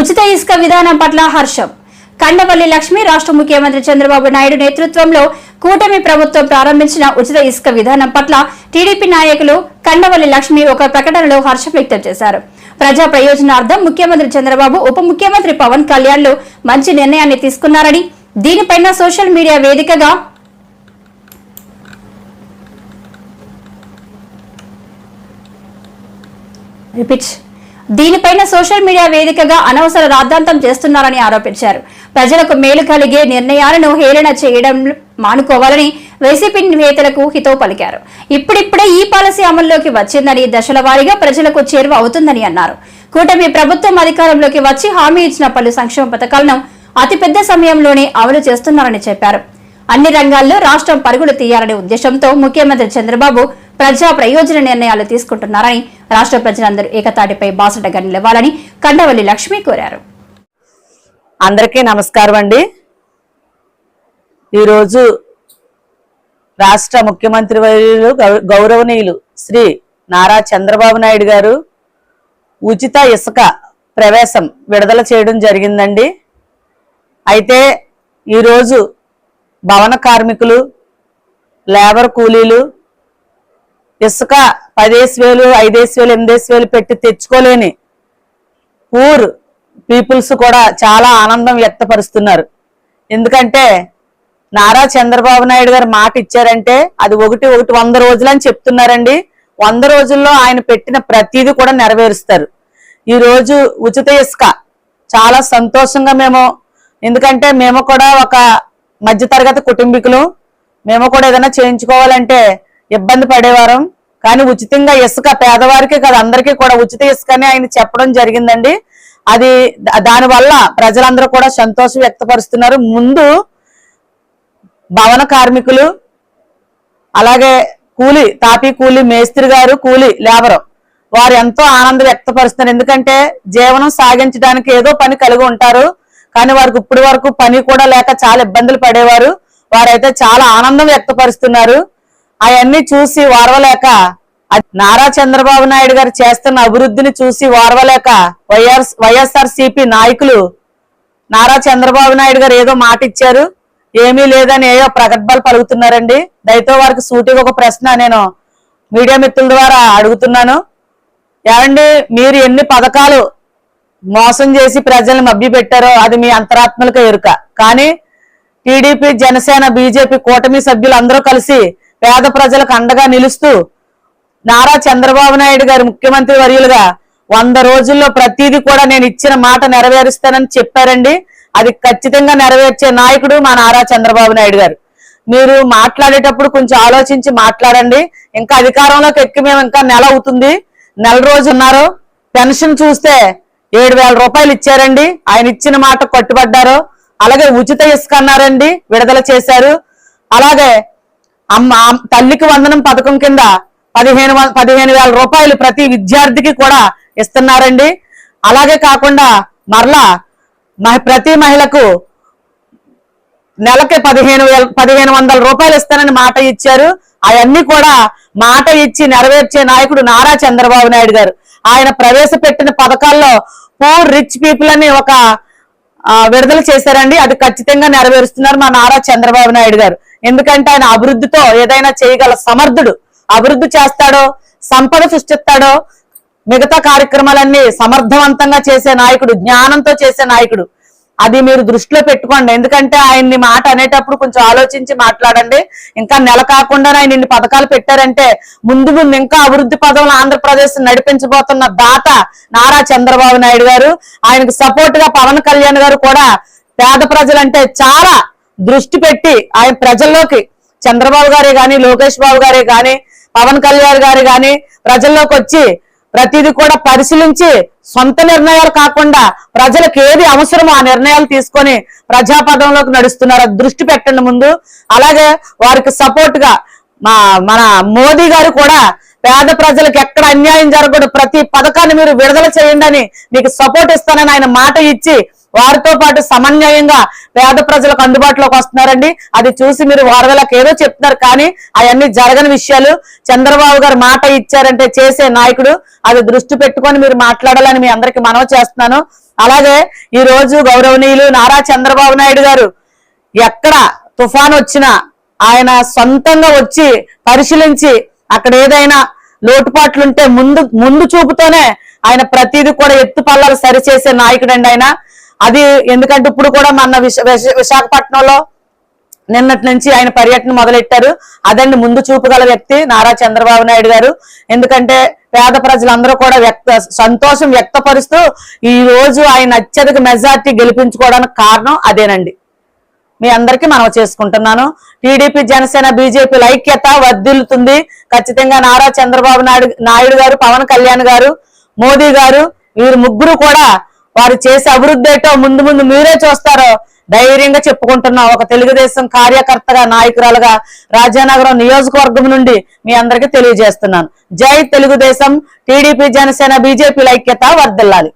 ఉచిత ఇసుక విధానం పట్ల హర్షం. కండవల్లి లక్ష్మి రాష్ట్ర ముఖ్యమంత్రి చంద్రబాబు నాయుడు నేతృత్వంలో కూటమి ప్రభుత్వం ప్రారంభించిన ఉచిత ఇసుక విధానం పట్ల టీడీపీ నాయకులు కండవల్లి లక్ష్మి ఒక ప్రకటనలో హర్షం వ్యక్తం చేశారు. ప్రజా ప్రయోజనార్థం ముఖ్యమంత్రి చంద్రబాబు ఉప ముఖ్యమంత్రి పవన్ కళ్యాణ్లు మంచి నిర్ణయాన్ని తీసుకున్నారని దీనిపైన సోషల్ మీడియా వేదికగా రిపీట్ దీనిపైన సోషల్ మీడియా వేదికగా అనవసర రాద్ధాంతం చేస్తున్నారని ఆరోపించారు. ప్రజలకు మేలు కలిగే నిర్ణయాలను హేళన చేయడం మానుకోవాలని వైసీపీ నేతలకు హితవు పలికారు. ఇప్పుడిప్పుడే ఈ పాలసీ అమల్లోకి వచ్చిందని దశల వారీగా ప్రజలకు చేరువ అవుతుందని అన్నారు. కూటమి ప్రభుత్వం అధికారంలోకి వచ్చి హామీ ఇచ్చిన పలు సంక్షేమ పథకాలను అతిపెద్ద సమయంలోనే అమలు చేస్తున్నారని చెప్పారు. అన్ని రంగాల్లో రాష్ట్రం పరుగులు తీయాలనే ఉద్దేశంతో ముఖ్యమంత్రి చంద్రబాబు ప్రజా ప్రయోజన నిర్ణయాలు తీసుకుంటున్నారని రాష్ట్ర ప్రజలందరూ ఏకతాటిపై బాసటగా నిలవాలని కండవల్లి లక్ష్మి కోరారు. అందరికీ నమస్కారం అండి. ఈరోజు రాష్ట్ర ముఖ్యమంత్రి వర్యులు గౌ- గౌరవనీయులు శ్రీ నారా చంద్రబాబు నాయుడు గారు ఉచిత ఇసుక ప్రవేశం విడుదల చేయడం జరిగిందండి. అయితే ఈరోజు భవన కార్మికులు లేబర్ కూలీలు ఇసుక పదేసి వేలు ఐదేసి వేలు ఎనిమిదేసి వేలు పెట్టి తెచ్చుకోలేని పూర్ పీపుల్స్ కూడా చాలా ఆనందం వ్యక్తపరుస్తున్నారు. ఎందుకంటే నారా చంద్రబాబు నాయుడు గారు మాట ఇచ్చారంటే అది ఒకటి ఒకటి వంద రోజులని చెప్తున్నారండి. వంద రోజుల్లో ఆయన పెట్టిన ప్రతిదీ కూడా నెరవేరుస్తారు. ఈ రోజు ఉచిత ఇసుక. చాలా సంతోషంగా మేము ఎందుకంటే మేము కూడా ఒక మధ్యతరగతి కుటుంబీకులు మేము కూడా ఏదైనా చేయించుకోవాలంటే ఇబ్బంది పడేవారం. కానీ ఉచితంగా ఇసుక పేదవారికి కాదు అందరికీ కూడా ఉచిత ఇసుకనే ఆయన చెప్పడం జరిగిందండి. అది దా- దానివల్ల ప్రజలందరూ కూడా సంతోషం వ్యక్తపరుస్తున్నారు. ముందు భవన కార్మికులు అలాగే కూలి తాపీ కూలి మేస్త్రి గారు కూలి లేబరు వారు ఎంతో ఆనందం వ్యక్తపరుస్తున్నారు. ఎందుకంటే జీవనం సాగించడానికి ఏదో పని కలిగి ఉంటారు. కానీ వారికి ఇప్పటి వరకు పని కూడా లేక చాలా ఇబ్బందులు పడేవారు. వారైతే చాలా ఆనందం వ్యక్తపరుస్తున్నారు. అవన్నీ చూసి వారవలేక నారా చంద్రబాబు నాయుడు గారు చేస్తున్న అభివృద్ధిని చూసి వారవలేక వైఆర్ వైఎస్ఆర్ సిపి నాయకులు నారా చంద్రబాబు నాయుడు గారు ఏదో మాట ఇచ్చారు. ఏమీ లేదని ఏదో ప్రగల్భాలు పలుకుతున్నారండి. దయతో వారికి సూటిగా ఒక ప్రశ్న నేను మీడియా మిత్రుల ద్వారా అడుగుతున్నాను. ఏమండి మీరు ఎన్ని పథకాలు మోసం చేసి ప్రజలను మభ్య పెట్టారో అది మీ అంతరాత్మలకు ఎరుక. కానీ టీడీపీ జనసేన బీజేపీ కూటమి సభ్యులు అందరూ కలిసి పేద ప్రజలకు అండగా నిలుస్తూ నారా చంద్రబాబు నాయుడు గారు ముఖ్యమంత్రి వర్యులుగా వంద రోజుల్లో ప్రతిదీ కూడా నేను ఇచ్చిన మాట నెరవేరుస్తానని చెప్పారండి. అది ఖచ్చితంగా నెరవేర్చే నాయకుడు మా నారా చంద్రబాబు నాయుడు గారు. మీరు మాట్లాడేటప్పుడు కొంచెం ఆలోచించి మాట్లాడండి. ఇంకా అధికారంలోకి ఎక్కి మేము ఇంకా నెల అవుతుంది. నెల రోజు ఉన్నారు పెన్షన్ చూస్తే ఏడు వేల రూపాయలు ఇచ్చారండి. ఆయన ఇచ్చిన మాట కట్టుబడ్డారు. అలాగే ఉచిత ఇసుక అన్నారండి. విడుదల చేశారు. అలాగే అమ్మ తల్లికి వందనం పథకం కింద పదిహేను పదిహేను వేల రూపాయలు ప్రతి విద్యార్థికి కూడా ఇస్తున్నారండి. అలాగే కాకుండా మరలా మహి- ప్రతి మహిళకు నెలకి పదిహేను వేల పదిహేను వందల రూపాయలు ఇస్తానని మాట ఇచ్చారు. అవన్నీ కూడా మాట ఇచ్చి నెరవేర్చే నాయకుడు నారా చంద్రబాబు నాయుడు గారు. ఆయన ప్రవేశపెట్టిన పథకాల్లో పూర్ రిచ్ పీపుల్ అని ఒక విడుదల చేశారండి. అది ఖచ్చితంగా నెరవేరుస్తున్నారు మా నారా చంద్రబాబు నాయుడు గారు. ఎందుకంటే ఆయన అభివృద్ధితో ఏదైనా చేయగల సమర్థుడు అభివృద్ధి చేస్తాడో సంపద సృష్టిస్తాడో మిగతా కార్యక్రమాలన్నీ సమర్థవంతంగా చేసే నాయకుడు జ్ఞానంతో చేసే నాయకుడు. అది మీరు దృష్టిలో పెట్టుకోండి. ఎందుకంటే ఆయన్ని మాట అనేటప్పుడు కొంచెం ఆలోచించి మాట్లాడండి. ఇంకా నెల కాకుండా ఆయన ఇన్ని పథకాలు పెట్టారంటే ముందు ముందు ఇంకా అభివృద్ధి పదంలో ఆంధ్రప్రదేశ్ నడిపించబోతున్న దాత నారా చంద్రబాబు నాయుడు గారు ఆయనకు సపోర్ట్గా పవన్ కళ్యాణ్ గారు కూడా పేద ప్రజలంటే చాలా దృష్టి పెట్టి ఆయన ప్రజల్లోకి చంద్రబాబు గారే గాని లోకేష్ బాబు గారే గాని పవన్ కళ్యాణ్ గారు గాని ప్రజల్లోకి వచ్చి ప్రతిదీ కూడా పరిశీలించి సొంత నిర్ణయాలు కాకుండా ప్రజలకు ఏది అవసరమో ఆ నిర్ణయాలు తీసుకొని ప్రజాపదంలోకి నడుస్తున్నారు దృష్టి పెట్టండి ముందు. అలాగే వారికి సపోర్ట్గా మా మన మోదీ గారు కూడా పేద ప్రజలకు ఎక్కడ అన్యాయం జరగకూడదు. ప్రతి పథకాన్ని మీరు విడుదల చేయండి అని మీకు సపోర్ట్ ఇస్తానని ఆయన మాట ఇచ్చి వారితో పాటు సమన్వయంగా పేద ప్రజలకు అందుబాటులోకి వస్తున్నారండి. అది చూసి మీరు వారదలకు ఏదో చెప్తున్నారు కానీ అవన్నీ జరగని విషయాలు. చంద్రబాబు గారు మాట ఇచ్చారంటే చేసే నాయకుడు అది దృష్టి పెట్టుకొని మీరు మాట్లాడాలని మీ అందరికి మనవి చేస్తున్నాను. అలాగే ఈ రోజు గౌరవనీయులు నారా చంద్రబాబు నాయుడు గారు ఎక్కడ తుఫాన్ వచ్చినా ఆయన సొంతంగా వచ్చి పరిశీలించి అక్కడ ఏదైనా లోటుపాట్లుంటే ముందు ముందు చూపుతోనే ఆయన ప్రతిదీ కూడా ఎత్తు పల్లాలు సరిచేసే నాయకుడండి ఆయన. అది ఎందుకంటే ఇప్పుడు కూడా మన విశాఖపట్నంలో నిన్నటి నుంచి ఆయన పర్యటన మొదలెట్టారు. అదండి ముందు చూపుగల వ్యక్తి నారా చంద్రబాబు నాయుడు గారు. ఎందుకంటే పేద ప్రజలందరూ కూడా వ్యక్త సంతోషం వ్యక్తపరుస్తూ ఈ రోజు ఆయన అత్యధిక మెజార్టీ గెలిపించుకోవడానికి కారణం అదేనండి. మీ అందరికీ మనం చేసుకుంటున్నాను. టీడీపీ జనసేన బీజేపీల ఐక్యత వర్ధిల్లుతుంది. ఖచ్చితంగా నారా చంద్రబాబు నాయుడు నాయుడు గారు పవన్ కళ్యాణ్ గారు మోదీ గారు వీరు ముగ్గురు కూడా వారు చేసే అభివృద్ధి ఏటో ముందు ముందు మీరే చూస్తారో ధైర్యంగా చెప్పుకుంటున్నా. ఒక తెలుగుదేశం కార్యకర్తగా నాయకురాలుగా రాజానగరం నియోజకవర్గం నుండి మీ అందరికీ తెలియజేస్తున్నాను. జై తెలుగుదేశం. టీడీపీ జనసేన బీజేపీల ఐక్యత వర్ధిల్లాలి.